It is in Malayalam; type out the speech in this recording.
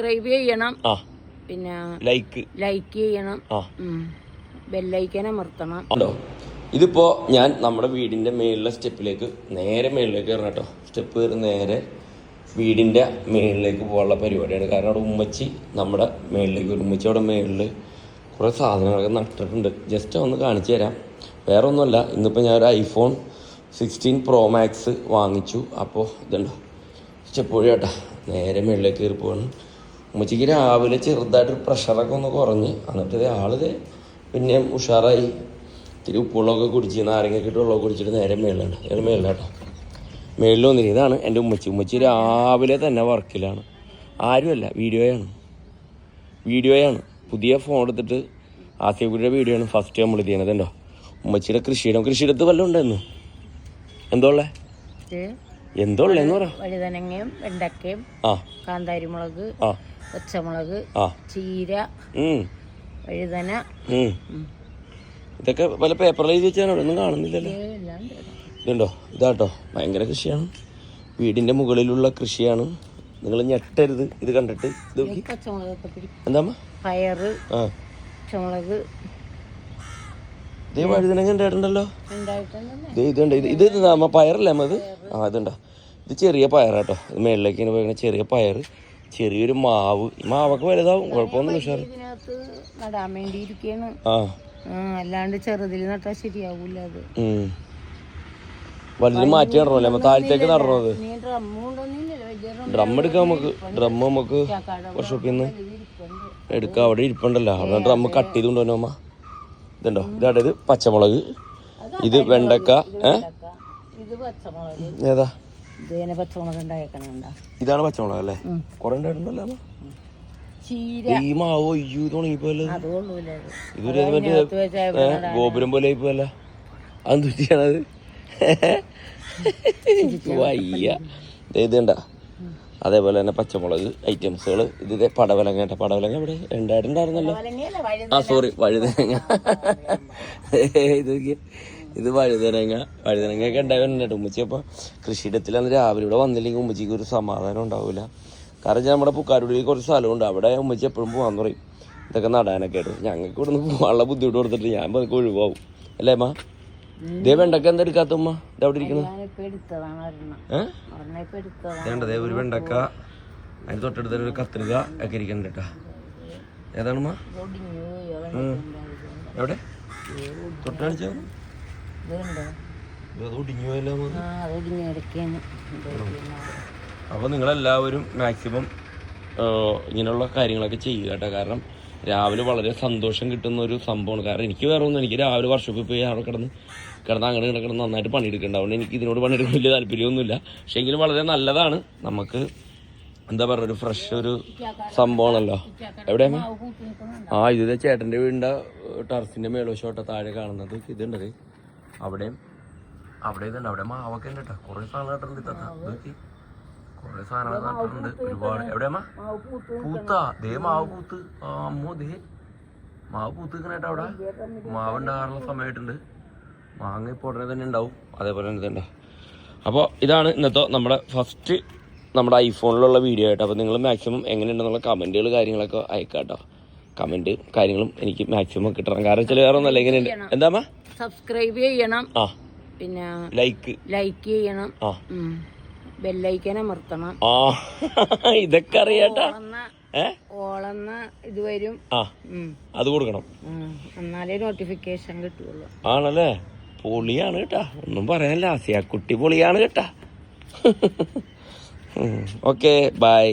സബ്സ്ക്രൈബ് ചെയ്യണം. പിന്നെ ലൈക്ക് ലൈക്ക് ചെയ്യണം. ബെല്ലൈക്കൻ അമർത്തണം. ഇതിപ്പോ ഞാൻ നമ്മുടെ വീടിന്റെ മേളിലെ സ്റ്റെപ്പിലേക്ക് നേരെ മേളിലേക്ക് കയറണം കേട്ടോ. സ്റ്റെപ്പ് കയറി നേരെ വീടിന്റെ മേളിലേക്ക് പോകാനുള്ള പരിപാടിയാണ്. കാരണം അവിടെ ഉമ്മച്ചി നമ്മുടെ മേളിലേക്ക് ഒരു ഉമ്മച്ചി അവിടെ മേളിൽ കുറേ സാധനങ്ങളൊക്കെ നട്ടിട്ടുണ്ട്. ജസ്റ്റ് ഒന്ന് കാണിച്ചു തരാം. വേറെ ഒന്നുമല്ല ഇന്നിപ്പോൾ ഞാൻ ഒരു ഐഫോൺ സിക്സ്റ്റീൻ പ്രോ മാക്സ് വാങ്ങിച്ചു. അപ്പോൾ ഇതുണ്ടോ? സ്റ്റെപ്പ് വഴി കേട്ടോ. നേരെ മേളിലേക്ക് കയറി പോവാണ് ഉമ്മച്ചിക്ക് രാവിലെ ചെറുതായിട്ടൊരു പ്രഷറൊക്കെ ഒന്ന് കുറഞ്ഞ് എന്നിട്ട് ആളിത് ആൾ പിന്നെ ഉഷാറായി. ഇത്തിരി ഉപ്പുവെള്ളമൊക്കെ കുടിച്ച് നാരങ്ങയൊക്കെ ഇട്ട് വെള്ളമൊക്കെ കുടിച്ചിട്ട് നേരെ മേളിലാണ്. നേരെ മേളിലാട്ടോ. മേളിൽ വന്നിരിക്കും ഇതാണ് എന്റെ ഉമ്മച്ചി. ഉമ്മച്ചി രാവിലെ തന്നെ വർക്കിലാണ്. ആരുമല്ല വീഡിയോയാണ്. വീഡിയോയാണ്. പുതിയ ഫോൺ എടുത്തിട്ട് ആസിഫിയുടെ വീഡിയോ ആണ് ഫസ്റ്റ് നമ്മൾ ചെയ്യണത് ഉണ്ടോ ഉമ്മച്ചിയുടെ കൃഷിയിടം. കൃഷിയിടത്ത് വല്ലതും ഉണ്ടെന്ന് എന്തോ ഉള്ളേ? എന്തോ ഉള്ളേന്ന് പറ. വഴുതനങ്ങയും വെണ്ടക്കയും ആ. കാന്താരിമുളക് ആ. പച്ചമുളക് ചീര വഴുതന. ഇതൊക്കെ വല്ല പേപ്പറിൽ എഴുതി വെച്ചാൽ ഒന്നും കാണുന്നില്ലല്ലോ. ഇതുണ്ടോ? ഇതാട്ടോ. ഭയങ്കര കൃഷിയാണ്. വീടിന്റെ മുകളിലുള്ള കൃഷിയാണ്. നിങ്ങൾ ഞെട്ടരുത്. ഇത് കണ്ടിട്ട് ഇത് എന്താ പയറ് പച്ചമുളക്. ഇതേ വഴുതനങ്ങ ഉണ്ടായിട്ടുണ്ടല്ലോ. ഉണ്ടായിട്ടുണ്ടല്ലേ ഇത് ഇതുണ്ട്. ഇത് ഇത് പയറല്ലേ അമ്മ ഇത്? ആ ഇതുണ്ടോ? ഇത് ചെറിയ പയറാട്ടോ. ഇത് മേളിലേക്ക് ഇങ്ങനെ പോയി ചെറിയ പയർ ചെറിയൊരു മാവ്. ഈ മാവൊക്കെ വലുതാവും കുഴപ്പമൊന്നും ഉഷാറ്. ഇതിനകത്ത് നടാൻ വേണ്ടി ഇരിക്കാണ് ആ അല്ലാണ്ട് ചെറുതിൽ നട്ടാ ശരിയാവൂല അത്. ഉം. വലുതിന് മാറ്റി നടണല്ലേ താഴത്തേക്ക് നടണത് നീ വലിയ ഡ്രം ഡ്രം എടുക്കാം നമുക്ക്. ഡ്രം നമുക്ക് വർക്ക്ഷോപ്പിൽ നിന്ന് എടുക്കാം. അവിടെ ഇരിപ്പുണ്ടല്ലോ. അവിടെ ഡ്രം കട്ട് ചെയ്ത് കൊണ്ടുവന്നു അമ്മ? ഇതുണ്ടോ? ഇതാട്ടെ ഇത് പച്ചമുളക്. ഇത് വെണ്ടക്ക. ഏ? ഇത് പച്ചമുളക്. ഏതാ? പച്ചമുളക് ഉണ്ടായേക്കണുണ്ട? ഇതാണ് പച്ചമുളക് അല്ലേ. കുറെ ഉണ്ടായിട്ടുണ്ടല്ലോ ചീര. ഈ മാവോ. ഇതൊരു മറ്റേ ഗോപുരം പോലെ ആയിപ്പോയല്ല. അത് വയ്യ. ദേ ഇത് അതേപോലെ തന്നെ പച്ചമുളക് ഐറ്റംസുകൾ ഇത് പടവലങ്ങ കേട്ടോ. പടവലങ്ങ ഇവിടെ ഉണ്ടായിട്ടുണ്ടായിരുന്നല്ലോ ആ സോറി വഴുതനങ്ങ. ഇത്. ഇത് വഴുതനങ്ങ വഴുതനങ്ങയൊക്കെ ഉണ്ടായിട്ടുണ്ട് ഉമ്മച്ചി. അപ്പോൾ കൃഷിയിടത്തിൽ അന്ന് രാവിലെ ഇവിടെ വന്നില്ലെങ്കിൽ ഉമ്മച്ചിക്ക് ഒരു സമാധാനം ഉണ്ടാവില്ല കാരണം നമ്മുടെ പുക്കാരുള്ളിൽ കുറച്ച് സ്ഥലമുണ്ട്. അവിടെ ഉമ്മച്ചി എപ്പോഴും പോകാൻ പറയും. ഇതൊക്കെ നടാനൊക്കെ ആയിട്ട്. ഞങ്ങൾക്ക് ഇവിടെ നിന്ന് പോകാനുള്ള ബുദ്ധിമുട്ട് കൊടുത്തിട്ട് ഞാൻ പതുക്കെ ഒഴിവാകും അല്ലേ അമ്മ? ദേ വെണ്ടക്ക എന്താ എടുക്കാത്ത ഉമ്മ? ഇത് അവിടെ ഇരിക്കുന്നു ഞാനിപ്പോ എടുത്തതാണ് ഒരെണ്ണം. ഏഹ് ഒരെണ്ണം ഇപ്പൊ ഒരു വെണ്ടക്ക അതിന് തൊട്ടടുത്ത ഒരു കത്രിക ഒക്കെ ഇരിക്കുന്നുണ്ട് കേട്ടാ. ഏതാണ് ഉമ്മ? എവിടെ? തൊട്ട് അപ്പോൾ നിങ്ങളെല്ലാവരും മാക്സിമം ഇങ്ങനെയുള്ള കാര്യങ്ങളൊക്കെ ചെയ്യുക കേട്ടോ. കാരണം രാവിലെ വളരെ സന്തോഷം കിട്ടുന്ന ഒരു സംഭവമാണ്. കാരണം എനിക്ക് വേറെ ഒന്നും എനിക്ക് രാവിലെ വർഷോപ്പിൽ പോയി അവിടെ കിടന്ന് കിടന്ന് അങ്ങനെ കിടന്ന് നന്നായിട്ട് പണിയെടുക്കേണ്ട അതുകൊണ്ട് എനിക്ക് ഇതിനോട് പണിയെടുക്കാൻ വലിയ താല്പര്യമൊന്നുമില്ല. പക്ഷേ എങ്കിലും വളരെ നല്ലതാണ്. നമുക്ക് എന്താ പറയുക ഒരു ഫ്രഷ് ഒരു സംഭവമാണല്ലോ. എവിടെയാണ് ആ ഇത് ചേട്ടന്റെ വീടിന്റെ ടെറസിന്റെ മേലോശോട്ട താഴെ കാണുന്നത്. ഇതുണ്ടത്. അവിടെയും അവിടെ ഇതുണ്ട്. അവിടെ മാവൊക്കെ ഉണ്ട് കേട്ടോ കുറേ സാധനം നട്ടിട്ടുണ്ട് നോക്കി. കുറേ സാധനങ്ങൾ നട്ടിട്ടുണ്ട്. ഒരുപാട്. എവിടെയമ്മ പൂത്ത ദേ മാവ് പൂത്ത്. ആ, അമ്മോ ദേ. മാവ് പൂത്ത് നിൽക്കണേട്ടോ അവിടെ. മാവ് ഉണ്ടാകാനുള്ള സമയമായിട്ടുണ്ട്. മാങ്ങ ഇപ്പോൾ ഉടനെ തന്നെ ഉണ്ടാവും. അതേപോലെ തന്നെ തന്നെ അപ്പോൾ ഇതാണ് ഇന്നത്തെ നമ്മുടെ ഫസ്റ്റ് നമ്മുടെ ഐഫോണിലുള്ള വീഡിയോ ആയിട്ട്. അപ്പോൾ നിങ്ങൾ മാക്സിമം എങ്ങനെയുണ്ടെന്നുള്ള കമന്റുകൾ കാര്യങ്ങളൊക്കെ അയക്കാം കേട്ടോ കമന്റ് കാര്യങ്ങളും എനിക്ക് മാക്സിമം കിട്ടണം കാരണം ചില വേറെ ഒന്നല്ല എങ്ങനെയുണ്ട് എന്താ സബ്സ്ക്രൈബ് ചെയ്യണം. പിന്നെ ലൈക്ക് ലൈക്ക് ചെയ്യണം. ബെല്ലൈക്കൻ അമർത്തണം. ആ. ഇതൊക്കെ അറിയാട്ടാ. ഓളെന്ന ഇത് വരും. അത് കൊടുക്കണം. എന്നാലേ നോട്ടിഫിക്കേഷൻ കിട്ടുള്ളൂ. ആണല്ലേ? പൊളിയാണ് കേട്ടാ. ഒന്നും പറയാനില്ല. ആസിയ കുട്ടി പൊളിയാണ് കേട്ടാ. Okay bye